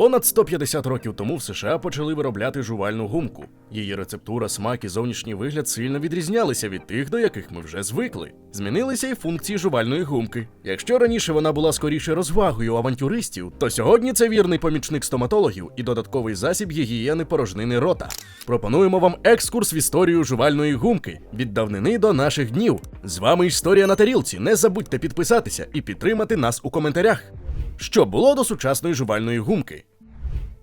Понад 150 років тому в США почали виробляти жувальну гумку. Її рецептура, смак і зовнішній вигляд сильно відрізнялися від тих, до яких ми вже звикли. Змінилися і функції жувальної гумки. Якщо раніше вона була скоріше розвагою авантюристів, то сьогодні це вірний помічник стоматологів і додатковий засіб гігієни порожнини рота. Пропонуємо вам екскурс в історію жувальної гумки від давнини до наших днів. З вами історія на тарілці. Не забудьте підписатися і підтримати нас у коментарях. Що було до сучасної жувальної гумки?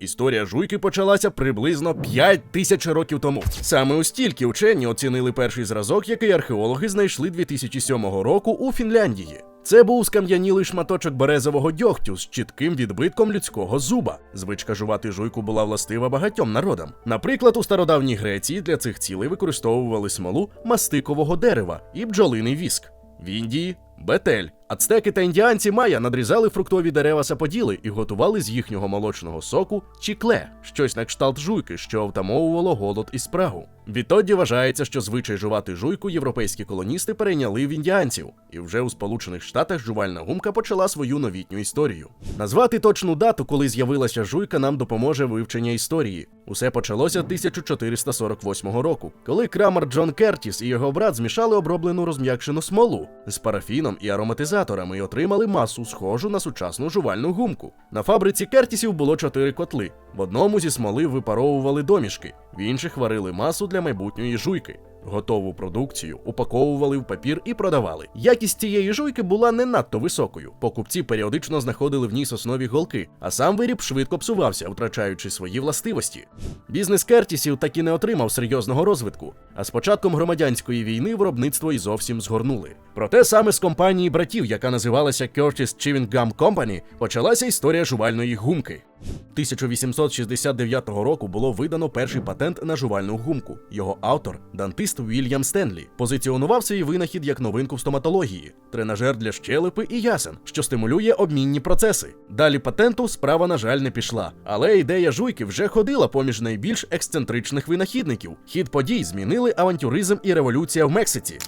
Історія жуйки почалася приблизно 5 тисяч років тому. Саме у стільки вчені оцінили перший зразок, який археологи знайшли 2007 року у Фінляндії. Це був скам'янілий шматочок березового дьогтю з чітким відбитком людського зуба. Звичка жувати жуйку була властива багатьом народам. Наприклад, у стародавній Греції для цих цілей використовували смолу мастикового дерева і бджолиний віск. В Індії бетель. Ацтеки та індіанці майя надрізали фруктові дерева саподіли і готували з їхнього молочного соку чікле, щось на кшталт жуйки, що втамовувало голод і спрагу. Відтоді вважається, що звичай жувати жуйку європейські колоністи перейняли в індіанців, і вже у Сполучених Штатах жувальна гумка почала свою новітню історію. Назвати точну дату, коли з'явилася жуйка, нам допоможе вивчення історії. Усе почалося 1448 року, коли крамар Джон Кертіс і його брат змішали оброблену розм'якшену смолу з парафіном і ароматизаторами і отримали масу, схожу на сучасну жувальну гумку. На фабриці Кертісів було чотири котли. В одному зі смоли випаровували домішки, в інших варили масу для майбутньої жуйки. Готову продукцію упаковували в папір і продавали. Якість цієї жуйки була не надто високою. Покупці періодично знаходили в ній соснові голки, а сам виріб швидко псувався, втрачаючи свої властивості. Бізнес Кертісів так і не отримав серйозного розвитку. А з початком громадянської війни виробництво і зовсім згорнули. Проте саме з компанії братів, яка називалася Curtis Chewing Gum Company, почалася історія жувальної гумки. 1869 року було видано перший патент на жувальну гумку. Його автор, дантист Вільям Стенлі, позиціонував свій винахід як новинку в стоматології, тренажер для щелепи і ясен, що стимулює обмінні процеси. Далі патенту справа, на жаль, не пішла. Але ідея жуйки вже ходила поміж найбільш ексцентричних винахідників. Хід подій змінили авантюризм і революція в Мексиці.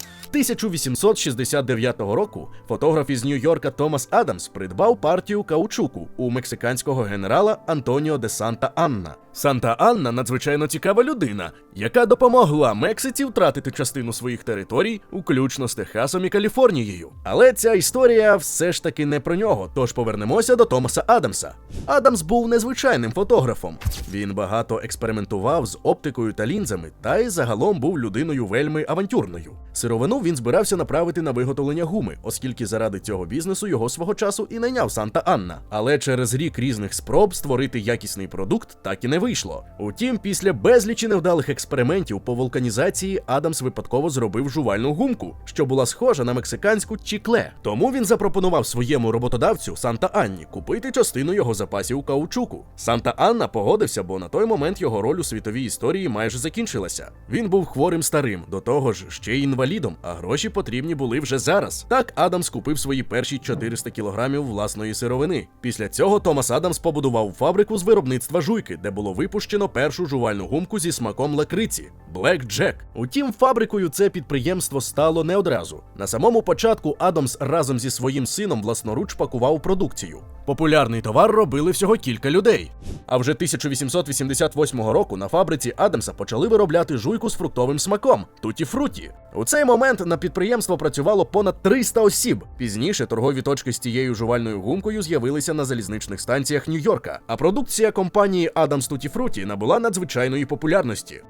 1869 року фотограф із Нью-Йорка Томас Адамс придбав партію каучуку у мексиканського генерала Антоніо де Санта Анна. Санта Анна надзвичайно цікава людина, яка допомогла Мексиці втратити частину своїх територій, включно з Техасом і Каліфорнією. Але ця історія все ж таки не про нього. Тож повернемося до Томаса Адамса. Адамс був незвичайним фотографом. Він багато експериментував з оптикою та лінзами, та й загалом був людиною вельми авантюрною. Сировину він збирався направити на виготовлення гуми, оскільки заради цього бізнесу його свого часу і найняв Санта Анна. Але через рік різних спроб створити якісний продукт так і не вийшло. Утім, після безлічі невдалих експериментів по вулканізації Адамс випадково зробив жувальну гумку, що була схожа на мексиканську чікле. Тому він запропонував своєму роботодавцю Санта Анні купити частину його запасів каучуку. Санта Анна погодився, бо на той момент його роль у світовій історії майже закінчилася. Він був хворим старим, до того ж ще й інвалідом, а гроші потрібні були вже зараз. Так Адамс купив свої перші 400 кілограмів власної сировини. Після цього Томас Адамс побудував фабрику з виробництва жуйки, де було випущено першу жувальну гумку зі смаком лакриці Black Jack. Утім, фабрикою це підприємство стало не одразу. На самому початку Адамс разом зі своїм сином власноруч пакував продукцію. Популярний товар робили всього кілька людей. А вже 1888 року на фабриці Адамса почали виробляти жуйку з фруктовим смаком туті фруті. У цей момент на підприємство працювало понад 300 осіб. Пізніше торгові точки з цією жувальною гумкою з'явилися на залізничних станціях Нью-Йорка, а продукція компанії Tutti Frutti набула надзвичайної популярності.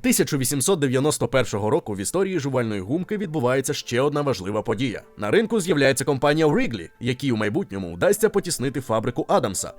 1891 року в історії жувальної гумки відбувається ще одна важлива подія. На ринку з'являється компанія Wrigley, якій у майбутньому вдасться потіснити фабрику Адамса.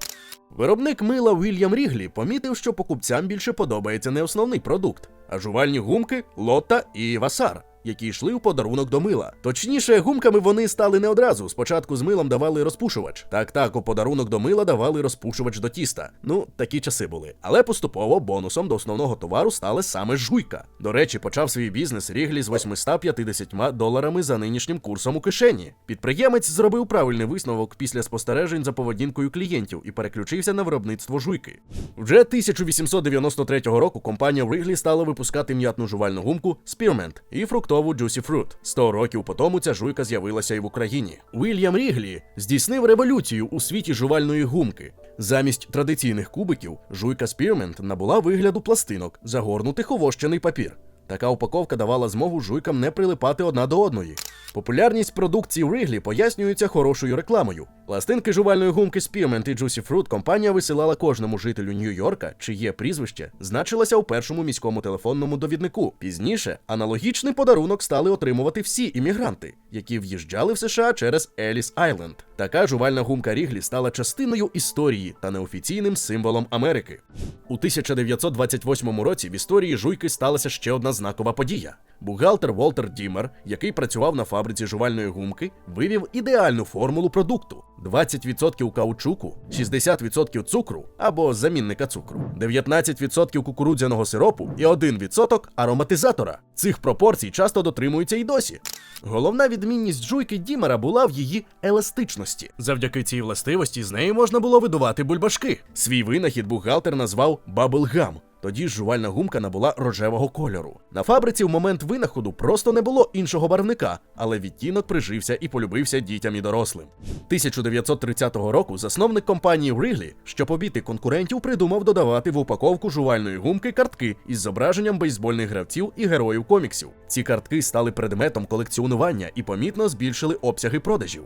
Виробник мила Вільям Ріглі помітив, що покупцям більше подобається не основний продукт, а жувальні гумки, лота і васар. Які йшли у подарунок до мила. Точніше, гумками вони стали не одразу. Спочатку з милом давали розпушувач. Так, так, у подарунок до мила давали розпушувач до тіста. Ну, такі часи були. Але поступово бонусом до основного товару стала саме жуйка. До речі, почав свій бізнес Ріглі з 850 доларами за нинішнім курсом у кишені. Підприємець зробив правильний висновок після спостережень за поведінкою клієнтів і переключився на виробництво жуйки. Вже 1893 року компанія Wrigley стала випускати м'ятну жувальну гумку Spearmint і фруктову фруктову Juicy Fruit. 100 років по тому ця жуйка з'явилася і в Україні. Уільям Ріглі здійснив революцію у світі жувальної гумки. Замість традиційних кубиків жуйка Spearmint набула вигляду пластинок, загорнутих у папір. Така упаковка давала змогу жуйкам не прилипати одна до одної. Популярність продукції Wrigley пояснюється хорошою рекламою. Пластинки жувальної гумки Spearmint і Juicy Fruit компанія висилала кожному жителю Нью-Йорка, чиє прізвище значилося у першому міському телефонному довіднику. Пізніше аналогічний подарунок стали отримувати всі іммігранти, які в'їжджали в США через Еліс Айленд. Така жувальна гумка Ріглі стала частиною історії та неофіційним символом Америки. У 1928 році в історії жуйки сталася ще одна знакова подія. Бухгалтер Волтер Дімер, який працював на фабриці жувальної гумки, вивів ідеальну формулу продукту: 20% каучуку, 60% цукру або замінника цукру, 19% кукурудзяного сиропу і 1% ароматизатора. Цих пропорцій часто дотримуються і досі. Головна відмінність жуйки Дімера була в її еластичності. Завдяки цій властивості з неї можна було видувати бульбашки. Свій винахід бухгалтер назвав Bubblegum. Тоді жувальна гумка набула рожевого кольору. На фабриці в момент винаходу просто не було іншого барвника, але відтінок прижився і полюбився дітям і дорослим. 1930 року засновник компанії Wrigley, щоб обійти конкурентів, придумав додавати в упаковку жувальної гумки картки із зображенням бейсбольних гравців і героїв коміксів. Ці картки стали предметом колекціонування і помітно збільшили обсяги продажів.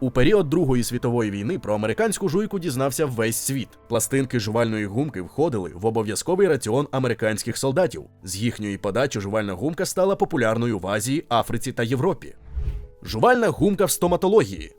У період Другої світової війни про американську жуйку дізнався весь світ. Пластинки жувальної гумки входили в обов'язковий раціон американських солдатів. З їхньої подачі жувальна гумка стала популярною в Азії, Африці та Європі. Жувальна гумка в стоматології.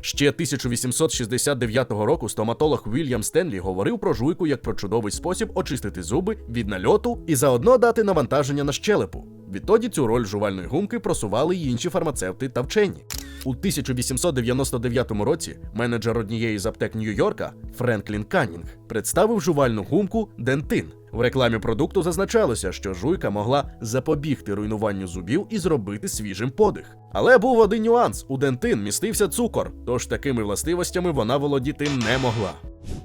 Ще 1869 року стоматолог Вільям Стенлі говорив про жуйку як про чудовий спосіб очистити зуби від нальоту і заодно дати навантаження на щелепу. Відтоді цю роль жувальної гумки просували й інші фармацевти та вчені. У 1899 році менеджер однієї з аптек Нью-Йорка Френклін Каннінг представив жувальну гумку Дентин. В рекламі продукту зазначалося, що жуйка могла запобігти руйнуванню зубів і зробити свіжим подих. Але був один нюанс: у дентин містився цукор, тож такими властивостями вона володіти не могла.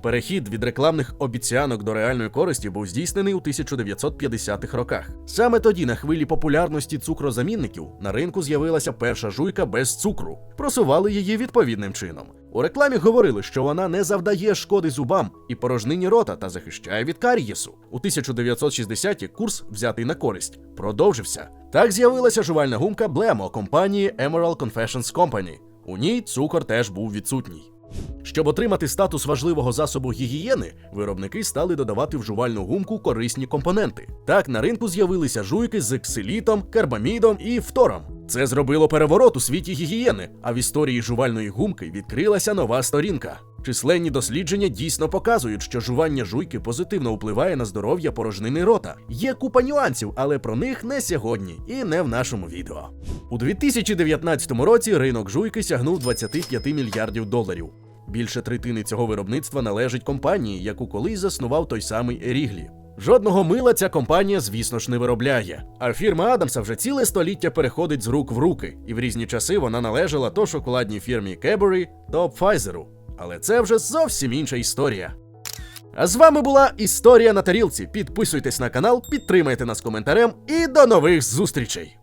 Перехід від рекламних обіцянок до реальної користі був здійснений у 1950-х роках. Саме тоді, на хвилі популярності цукрозамінників, на ринку з'явилася перша жуйка без цукру. Просували її відповідним чином. У рекламі говорили, що вона не завдає шкоди зубам і порожнині рота та захищає від карієсу. У 1960-ті курс, взятий на користь, продовжився. Так з'явилася жувальна гумка Blemo компанії Emerald Confessions Company. У ній цукор теж був відсутній. Щоб отримати статус важливого засобу гігієни, виробники стали додавати в жувальну гумку корисні компоненти. Так на ринку з'явилися жуйки з ксилітом, карбамідом і фтором. Це зробило переворот у світі гігієни, а в історії жувальної гумки відкрилася нова сторінка. Численні дослідження дійсно показують, що жування жуйки позитивно впливає на здоров'я порожнини рота. Є купа нюансів, але про них не сьогодні і не в нашому відео. У 2019 році ринок жуйки сягнув 25 мільярдів доларів. Більше третини цього виробництва належить компанії, яку колись заснував той самий Ріглі. Жодного мила ця компанія, звісно ж, не виробляє. А фірма Адамса вже ціле століття переходить з рук в руки, і в різні часи вона належала то шоколадній фірмі Cadbury, то Pfizer'у. Але це вже зовсім інша історія. А з вами була історія на тарілці. Підписуйтесь на канал, підтримайте нас коментарем і до нових зустрічей!